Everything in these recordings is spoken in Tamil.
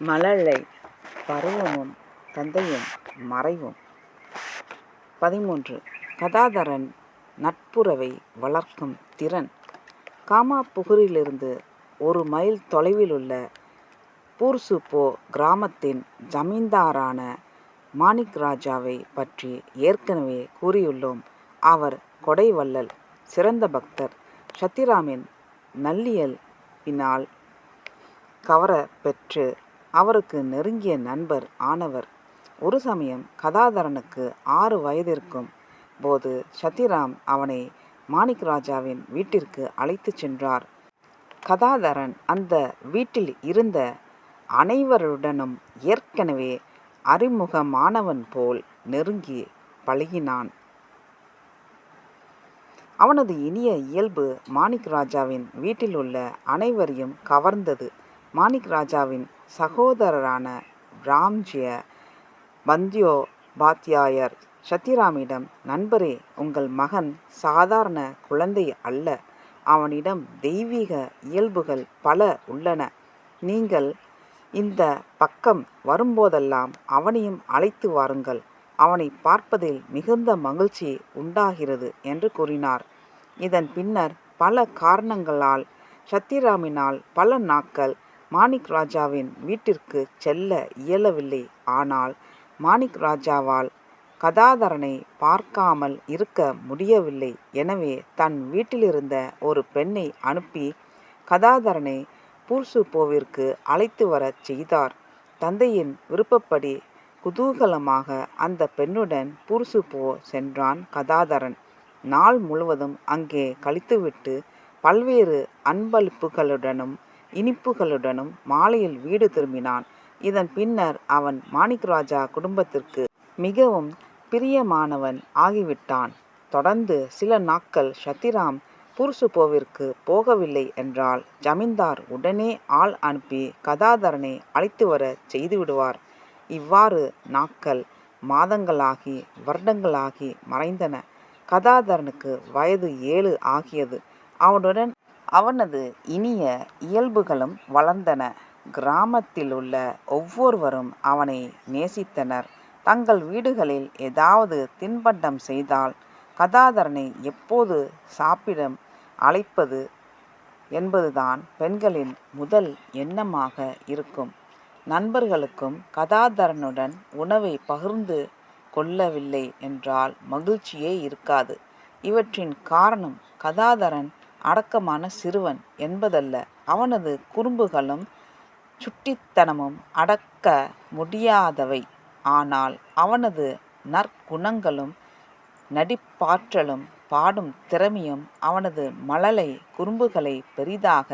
மழலை பருவமும் தந்தையும் மறைவும் பதிமூன்று கதாதரன் நட்புறவை வளர்க்கும் திறன் காமாப்புகூரிலிருந்து ஒரு மைல் தொலைவில் உள்ள பூர்சுப்போ கிராமத்தின் ஜமீன்தாரான மாணிக் ராஜாவை பற்றி ஏற்கனவே கூறியுள்ளோம். அவர் கொடைவள்ளல், சிறந்த பக்தர். சத்திராமின் நல்லியல்பினால் கவர பெற்று அவருக்கு நெருங்கிய நண்பர் ஆனவர். ஒரு சமயம் கதாதரனுக்கு ஆறு வயதிருக்கும் போது சத்திராம் அவனை மாணிக் ராஜாவின் வீட்டிற்கு அழைத்துச் சென்றார். கதாதரன் அந்த வீட்டில் இருந்த அனைவருடனும் ஏற்கனவே அறிமுகமானவன் போல் நெருங்கி பழகினான். அவனது இனிய இயல்பு மாணிக் ராஜாவின் வீட்டில் உள்ள அனைவரையும் கவர்ந்தது. மாணிக் ராஜாவின் சகோதரரான ராம்ஜிய பந்த்யோபாத்யாயர் சத்யராமிடம் நண்பரே உங்கள் மகன் சாதாரண குழந்தை அல்ல. அவனிடம் தெய்வீக இயல்புகள் பல உள்ளன. நீங்கள் இந்த பக்கம் வரும்போதெல்லாம் அவனையும் அழைத்து வாருங்கள். அவனை பார்ப்பதில் மிகுந்த மகிழ்ச்சி உண்டாகிறது என்று கூறினார். இதன் பின்னர் பல காரணங்களால் சத்யராமினால் பல நாட்கள் மாணிக் ராஜாவின் வீட்டிற்கு செல்ல இயலவில்லை. ஆனால் மாணிக் ராஜாவால் கதாதரனை பார்க்காமல் இருக்க முடியவில்லை. எனவே தன் வீட்டிலிருந்த ஒரு பெண்ணை அனுப்பி கதாதரனை பூர்சுபோவிற்கு அழைத்து வரச் செய்தார். தந்தையின் விருப்பப்படி குதூகலமாக அந்த பெண்ணுடன் பூர்சுபோ சென்றான் கதாதரன். நாள் முழுவதும் அங்கே கழித்துவிட்டு பல்வேறு அன்பளிப்புகளுடனும் இனிப்புகளுடனும் மாலையில் வீடு திரும்பினான். இதன் பின்னர் அவன் மாணிக் ராஜா குடும்பத்திற்கு மிகவும் பிரியமானவன் ஆகிவிட்டான். தொடர்ந்து சில நாட்கள் சத்திராம் பூர்சுப்போவிற்குப் போகவில்லை என்றால் ஜமீன்தார் உடனே ஆள் அனுப்பி கதாதரனை அழைத்து வர செய்துவிடுவார். இவ்வாறு நாட்கள் மாதங்களாகி வருடங்களாகி மறைந்தன. கதாதரனுக்கு வயது ஏழு ஆகியது. அவனுடன் அவனது இனிய இயல்புகளும் வளர்ந்தன. கிராமத்தில் உள்ள ஒவ்வொருவரும் அவனை நேசித்தனர். தங்கள் வீடுகளில் ஏதாவது தின்பண்டம் செய்தால் கதாதரனை எப்போது சாப்பிட அழைப்பது என்பதுதான் பெண்களின் முதல் எண்ணமாக இருக்கும். நண்பர்களுக்கும் கதாதரனுடன் உணவை பகிர்ந்து கொள்ளவில்லை என்றால் மகிழ்ச்சியே இருக்காது. இவற்றின் காரணம் கதாதரன் அடக்கமான சிறுவன் என்பதல்ல. அவனது குறும்புகளும் சுட்டித்தனமும் அடக்க முடியாதவை. ஆனால் அவனது நற்குணங்களும் நடிப்பாற்றலும் பாடும் திறமையும் அவனது மழலை குறும்புகளை பெரிதாக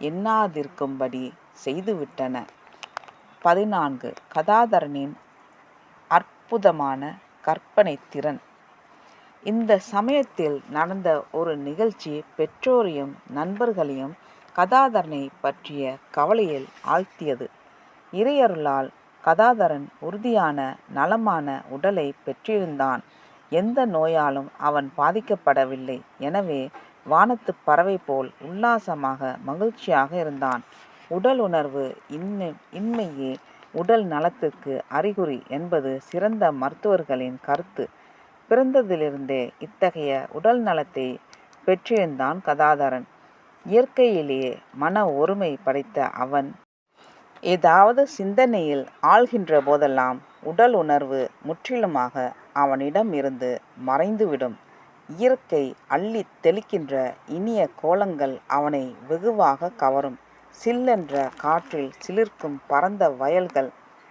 எண்ணாதிருக்கும்படி செய்துவிட்டன. பதினான்கு கதாதரனின் அற்புதமான கற்பனை திறன். இந்த சமயத்தில் நடந்த ஒரு நிகழ்ச்சி பெற்றோரையும் நண்பர்களையும் கதாதரனைப் பற்றிய கவலையில் ஆழ்த்தியது. இறையருளால் கதாதரன் உறுதியான நலமான உடலை பெற்றிருந்தான். எந்த நோயாலும் அவன் பாதிக்கப்படவில்லை. எனவே வானத்துப் பறவை போல் உல்லாசமாக மகிழ்ச்சியாக இருந்தான். உடல் உணர்வு உடலுணர்வு இன்மையே உடல் நலத்திற்கு அறிகுறி என்பது சிறந்த மருத்துவர்களின் கருத்து. பிறந்ததிலிருந்தே இத்தகைய உடல் நலத்தை பெற்றிருந்தான் கதாதரன். இயற்கையிலேயே மன ஒருமை படைத்த அவன் ஏதாவது சிந்தனையில் ஆழ்கின்ற போதெல்லாம் உடல் உணர்வு முற்றிலுமாக அவனிடம் இருந்து மறைந்துவிடும். இயற்கை அள்ளித் தெளிக்கின்ற இனிய கோலங்கள் அவனை வெகுவாக கவரும். சில்லென்ற காற்றில் சிலிர்க்கும் பரந்த வயல்கள்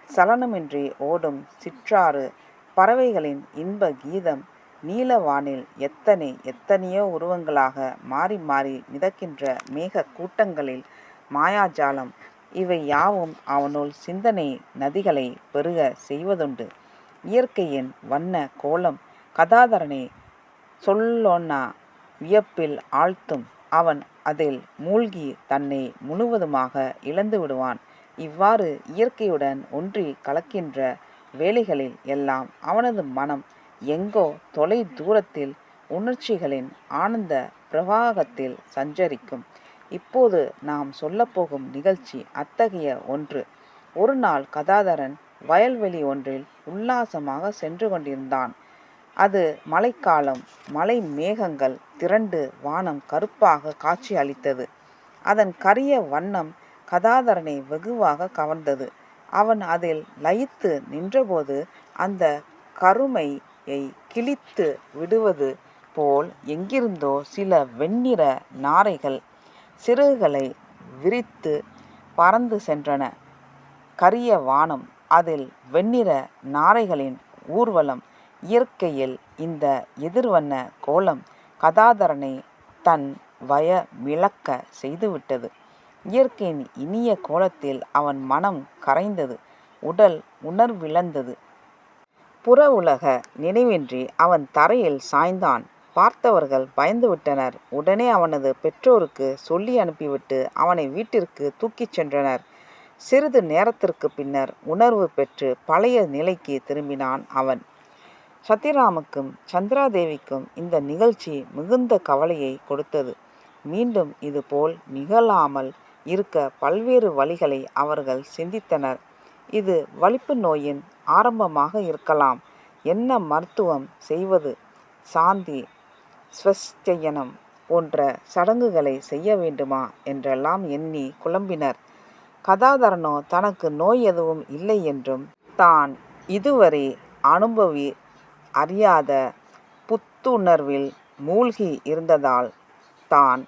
சலனமின்றி ஓடும் சிற்றாறு பறவைகளின் இன்ப கீதம் நீல வானில் எத்தனை எத்தனையோ உருவங்களாக மாறி மாறி மிதக்கின்ற மேக கூட்டங்களில் மாயாஜாலம் இவை யாவும் அவனுள் சிந்தனை நதிகளை பெருக செய்வதுண்டு. இயற்கையின் வண்ண கோலம் கதாதரனை சொல்லொணா வியப்பில் ஆழ்த்தும். அவன் அதில் மூழ்கி தன்னை முழுவதுமாக இழந்து விடுவான் இவ்வாறு இயற்கையுடன் ஒன்றி கலக்கின்ற வேலைகளில் எல்லாம் அவனது மனம் எங்கோ தொலை தூரத்தில் உணர்ச்சிகளின் ஆனந்த பிரவாகத்தில் சஞ்சரிக்கும். இப்போது நாம் சொல்லப்போகும் நிகழ்ச்சி அத்தகைய ஒன்று. ஒரு நாள் கதாதரன் வயல்வெளி ஒன்றில் உல்லாசமாக சென்று கொண்டிருந்தான் அது மழைக்காலம் மலை மேகங்கள் திரண்டு வானம் கருப்பாக காட்சி அளித்தது அதன் கரிய வண்ணம் கதாதரனை வெகுவாக கவர்ந்தது அவன் அதில் லயித்து நின்றபோது அந்த கருமையை கிழித்து விடுவது போல் எங்கிருந்தோ சில வெண்ணிற நாரைகள் சிறகுகளை விரித்து பறந்து சென்றன. கரிய வானம் அதில் வெண்ணிற நாரைகளின் ஊர்வலம் இயற்கையில் இந்த எதிர்வண்ண கோலம் கதாதரனை தன் வய மிளக்க செய்துவிட்டது. இயற்கையின் இனிய கோலத்தில் அவன் மனம் கரைந்தது உடல் உணர்விழந்தது. புற உலக நினைவின்றி அவன் தரையில் சாய்ந்தான். பார்த்தவர்கள் பயந்துவிட்டனர் உடனே அவனது பெற்றோருக்கு சொல்லி அனுப்பிவிட்டு அவனை வீட்டிற்கு தூக்கிச் சென்றனர். சிறிது நேரத்திற்கு பின்னர் உணர்வு பெற்று பழைய நிலைக்கு திரும்பினான் அவன். சத்யராமுக்கும் சந்திராதேவிக்கும் இந்த நிகழ்ச்சி மிகுந்த கவலையை கொடுத்தது. மீண்டும் இதுபோல் நிகழாமல் இருக்க பல்வேறு வழிகளை அவர்கள் சிந்தித்தனர். இது வலிப்பு நோயின் ஆரம்பமாக இருக்கலாம். என்ன மருத்துவம் செய்வது? சாந்தி ஸ்வஸ்தயனம் போன்ற சடங்குகளை செய்ய வேண்டுமா? என்றெல்லாம் எண்ணி குழம்பினர். கதாதரனோ தனக்கு நோய் எதுவும் இல்லை என்றும் தான் இதுவரை அனுபவி அறியாத புத்துணர்வில் மூழ்கி இருந்ததால் தான்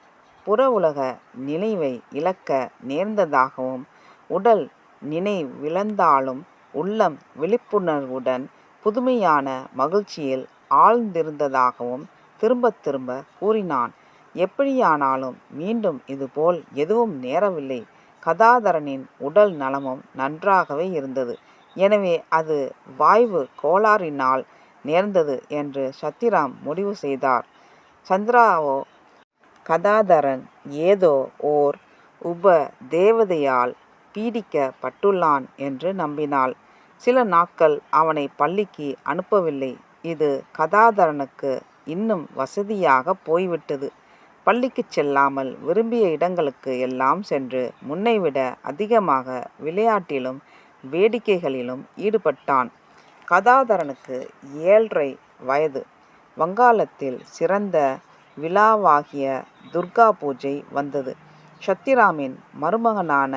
புற உலக நினைவை இழக்க நேர்ந்ததாகவும் உடல் நினைவிழந்தாலும் உள்ளம் விழிப்புணர்வுடன் புதுமையான மகிழ்ச்சியில் ஆழ்ந்திருந்ததாகவும் திரும்ப திரும்ப கூறினான். எப்படியானாலும் மீண்டும் இதுபோல் எதுவும் நேரவில்லை. கதாதரனின் உடல் நலமும் நன்றாகவே இருந்தது. எனவே அது வாய்வு கோளாறினால் நேர்ந்தது என்று சத்திராம் முடிவு செய்தார். சந்திராவோ கதாதரன் ஏதோ ஓர் உப தேவதையால் பீடிக்கப்பட்டுள்ளான் என்று நம்பினாள். சில நாட்கள் அவனை பள்ளிக்கு அனுப்பவில்லை. இது கதாதரனுக்கு இன்னும் வசதியாக போய்விட்டது. பள்ளிக்கு செல்லாமல் விரும்பிய இடங்களுக்கு எல்லாம் சென்று முன்னைவிட அதிகமாக விளையாட்டிலும் வேடிக்கைகளிலும் ஈடுபட்டான். கதாதரனுக்கு ஏழரை வயது. வங்காளத்தில் சிறந்த விழாவாகிய துர்கா பூஜை வந்தது. சத்திராமின் மருமகனான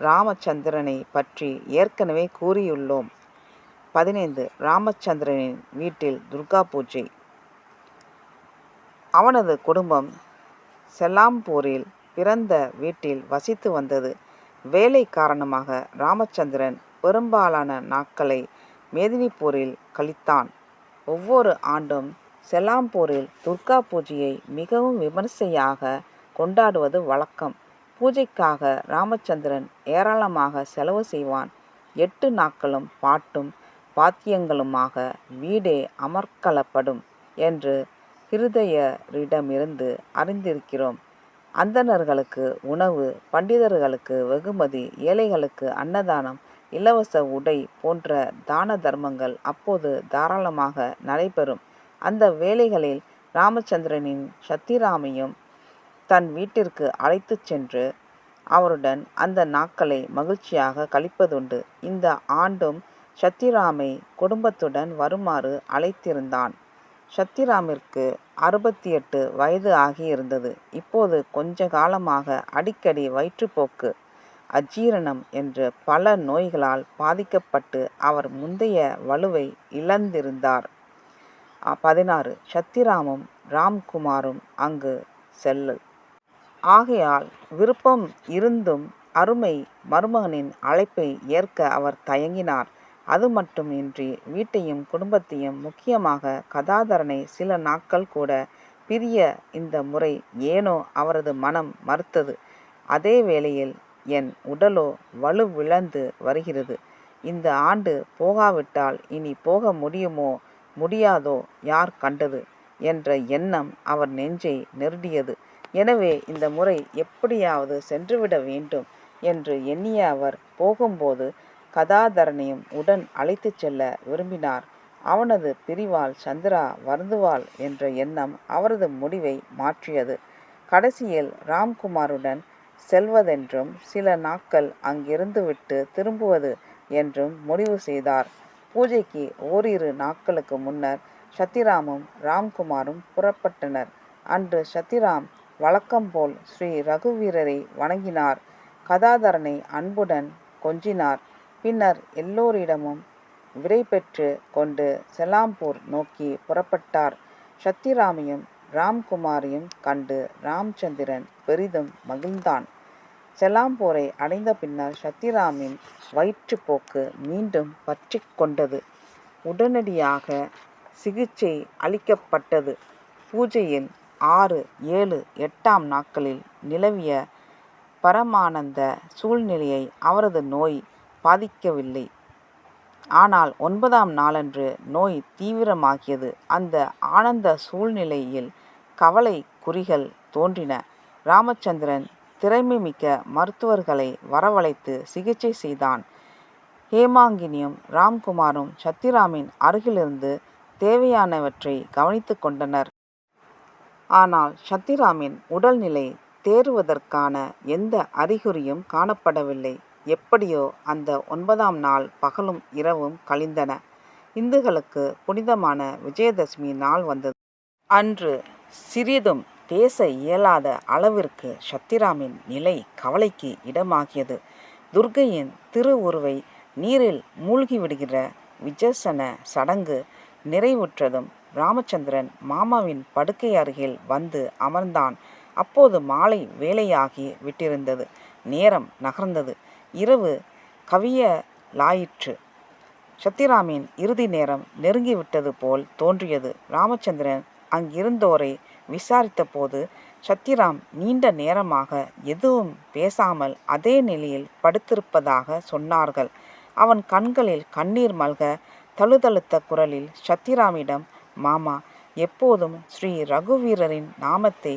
ராமச்சந்திரனை பற்றி ஏற்கனவே கூறியுள்ளோம். பதினைந்து ராமச்சந்திரனின் வீட்டில் துர்கா பூஜை. அவனது குடும்பம் செல்லாம்பூரில் பிறந்த வீட்டில் வசித்து வந்தது. வேலை காரணமாக ராமச்சந்திரன் பெரும்பாலான நாட்களை மேதினிப்பூரில் கழித்தான். ஒவ்வொரு ஆண்டும் செல்லாம்பூரில் துர்கா பூஜையை மிகவும் விமர்சையாக கொண்டாடுவது வழக்கம். பூஜைக்காக ராமச்சந்திரன் ஏராளமாக செலவு செய்வான். எட்டு நாட்களும் பாட்டும் பாத்தியங்களுமாக வீடே அமர்க்கலப்படும் என்று ஹிருதயரிடமிருந்து அறிந்திருக்கிறோம். அந்தணர்களுக்கு உணவு பண்டிதர்களுக்கு வெகுமதி ஏழைகளுக்கு அன்னதானம் இலவச உடை போன்ற தான தர்மங்கள் அப்போது தாராளமாக நடைபெறும். அந்த வேளைகளில் ராமச்சந்திரனின் சத்திராமையும் தன் வீட்டிற்கு அழைத்துச் சென்று அவருடன் அந்த நாட்களை மகிழ்ச்சியாக கழிப்பதுண்டு. இந்த ஆண்டும் சத்திராமை குடும்பத்துடன் வருமாறு அழைத்திருந்தான். சத்திராமிற்கு அறுபத்தி எட்டு வயது ஆகியிருந்தது. இப்போது கொஞ்ச காலமாக அடிக்கடி வயிற்றுப்போக்கு அஜீரணம் என்று பல நோய்களால் பாதிக்கப்பட்டு அவர் முந்தைய வலுவை இழந்திருந்தார். பதினாறு. சத்திராமும் ராம்குமாரும் அங்கு செல்லல். ஆகையால் விருப்பம் இருந்தும் அருமை மருமகனின் அழைப்பை ஏற்க அவர் தயங்கினார். அது மட்டுமின்றி வீட்டையும் குடும்பத்தையும் முக்கியமாக கதாதரனை சில நாட்கள் கூட பிரிய இந்த முறை ஏனோ அவரது மனம் மறுத்தது. அதே வேளையில் என் உடலோ வலுவிழந்து வருகிறது. இந்த ஆண்டு போகாவிட்டால் இனி போக முடியுமோ முடியாதோ யார் கண்டது? என்ற எண்ணம் அவர் நெஞ்சை நெருடியது எனவே இந்த முறை எப்படியாவது சென்றுவிட வேண்டும் என்று எண்ணிய அவர் போகும்போது கதாதரனையும் உடன் அழைத்துச் செல்ல விரும்பினார். அவனது பிரிவால் சந்திரா வருந்துவாள் என்ற எண்ணம் அவரது முடிவை மாற்றியது. கடைசியில் ராம்குமாருடன் செல்வதென்றும் சில நாட்கள் அங்கிருந்துவிட்டு திரும்புவது என்றும் முடிவு செய்தார். பூஜைக்கு ஓரிரு நாட்களுக்கு முன்னர் சத்திராமும் ராம்குமாரும் புறப்பட்டனர். அன்று சத்திராம் வழக்கம்போல் ஸ்ரீ ரகுவீரரை வணங்கினார். கதாதரனை அன்புடன் கொஞ்சினார். பின்னர் எல்லோரிடமும் விடை பெற்று கொண்டு செலாம்பூர் நோக்கி புறப்பட்டார். சத்திராமையும் ராம்குமாரையும் கண்டு ராம்சந்திரன் பெரிதும் மகிழ்ந்தான். செலாம்பூரை அடைந்த பின்னர் சத்திராமின் வயிற்றுப்போக்கு மீண்டும் பற்றி கொண்டது. உடனடியாக சிகிச்சை அளிக்கப்பட்டது. பூஜையில் ஆறு ஏழு எட்டாம் நாட்களில் நிலவிய பரமானந்த சூழ்நிலையை அவரது நோய் பாதிக்கவில்லை. ஆனால் ஒன்பதாம் நாளன்று நோய் தீவிரமாகியது. அந்த ஆனந்த சூழ்நிலையில் கவலை குறிகள் தோன்றின. ராமச்சந்திரன் திறமைமிக்க மருத்துவர்களை வரவழைத்து சிகிச்சை செய்தான். ஹேமாங்கினியும் ராம்குமாரும் சத்திராமின் அருகிலிருந்து தேவையானவற்றை கவனித்து கொண்டனர். ஆனால் சத்திராமின் உடல்நிலை தேறுவதற்கான எந்த அறிகுறியும் காணப்படவில்லை. எப்படியோ அந்த ஒன்பதாம் நாள் பகலும் இரவும் கழிந்தன. இந்துக்களுக்கு புனிதமான விஜயதசமி நாள் வந்தது. அன்று சிறிதும் பேச இயலாத அளவிற்கு சத்திராமின் நிலை கவலைக்கு இடமாகியது. துர்கையின் திருவுருவை நீரில் மூழ்கிவிடுகிற விஜசன சடங்கு நிறைவுற்றதும் ராமச்சந்திரன் மாமாவின் படுக்கை அருகில் வந்து அமர்ந்தான். அப்போது மாலை வேலையாகி விட்டிருந்தது. நேரம் நகர்ந்தது. இரவு கவியலாயிற்று. சத்திராமின் இறுதி நேரம் நெருங்கிவிட்டது போல் தோன்றியது. ராமச்சந்திரன் அங்கிருந்தோரை விசாரித்தபோது சத்திராம் நீண்ட நேரமாக எதுவும் பேசாமல் அதே நிலையில் படுத்திருப்பதாக சொன்னார்கள். அவன் கண்களில் கண்ணீர் மல்க தழுதழுத்த குரலில் சத்திராமிடம் மாமா எப்போதும் ஸ்ரீ ரகுவீரரின் நாமத்தை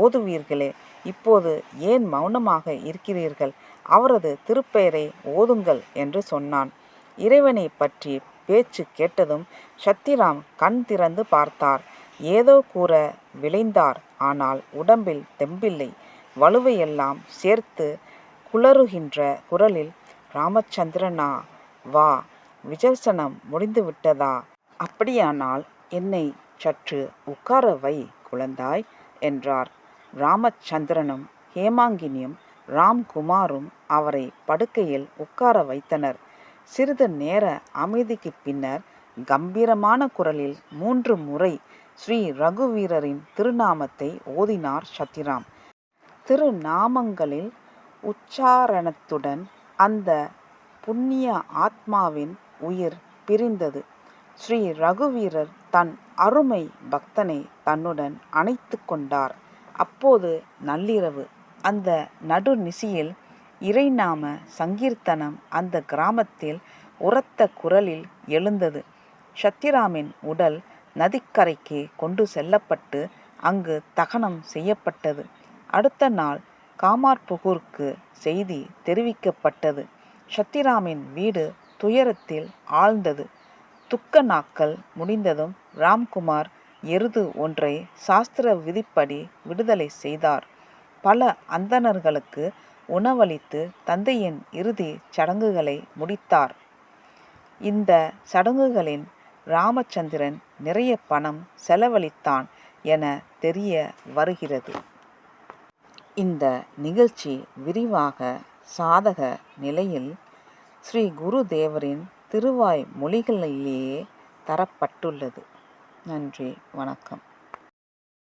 ஓதுவீர்களே. இப்போது ஏன் மௌனமாக இருக்கிறீர்கள்? அவரது திருப்பெயரை ஓதுங்கள் என்று சொன்னான். இறைவனை பற்றி பேச்சு கேட்டதும் சத்திராம் கண் திறந்து பார்த்தார். ஏதோ கூற விளைந்தார் ஆனால் உடம்பில் தெம்பில்லை. வலுவையெல்லாம் சேர்த்து குளறுகின்ற குரலில் ராமச்சந்திரனா வா விஜர்சனம் முடிந்து விட்டதா அப்படியானால் என்னை சற்று உட்கார வை குழந்தாய் என்றார். ராமச்சந்திரனும் ஹேமாங்கினியும் ராம்குமாரும் அவரை படுக்கையில் உட்கார வைத்தனர். சிறிது நேர அமைதிக்கு பின்னர் கம்பீரமான குரலில் மூன்று முறை ஸ்ரீ ரகுவீரரின் திருநாமத்தை ஓதினார் சத்திராம். திருநாமங்களில் உச்சாரணத்துடன் அந்த புண்ணிய ஆத்மாவின் உயிர் பிரிந்தது. ஸ்ரீ ரகுவீரர் தன் அருமை பக்தனை தன்னுடன் அணைத்து கொண்டார். அப்போது நள்ளிரவு. அந்த நடுநிசியில் இறைநாம சங்கீர்த்தனம் அந்த கிராமத்தில் உரத்த குரலில் எழுந்தது. சத்திராமின் உடல் நதிக்கரைக்கு கொண்டு செல்லப்பட்டு அங்கு தகனம் செய்யப்பட்டது. அடுத்த நாள் காமார்புகூருக்கு செய்தி தெரிவிக்கப்பட்டது. சத்திராமின் வீடு துயரத்தில் ஆழ்ந்தது. துக்க நாட்கள் முடிந்ததும் ராம்குமார் எருது ஒன்றை சாஸ்திர விதிப்படி விடுதலை செய்தார். பல அந்தணர்களுக்கு உணவளித்து தந்தையின் இறுதி சடங்குகளை முடித்தார். இந்த சடங்குகளின் ராமச்சந்திரன் நிறைய பணம் செலவழித்தான் என தெரிய வருகிறது. இந்த நிகழ்ச்சி விரிவாக சாதக நிலையில் ஸ்ரீ குருதேவரின் திருவாய் மொழிகளிலேயே தரப்பட்டுள்ளது. நன்றி வணக்கம்.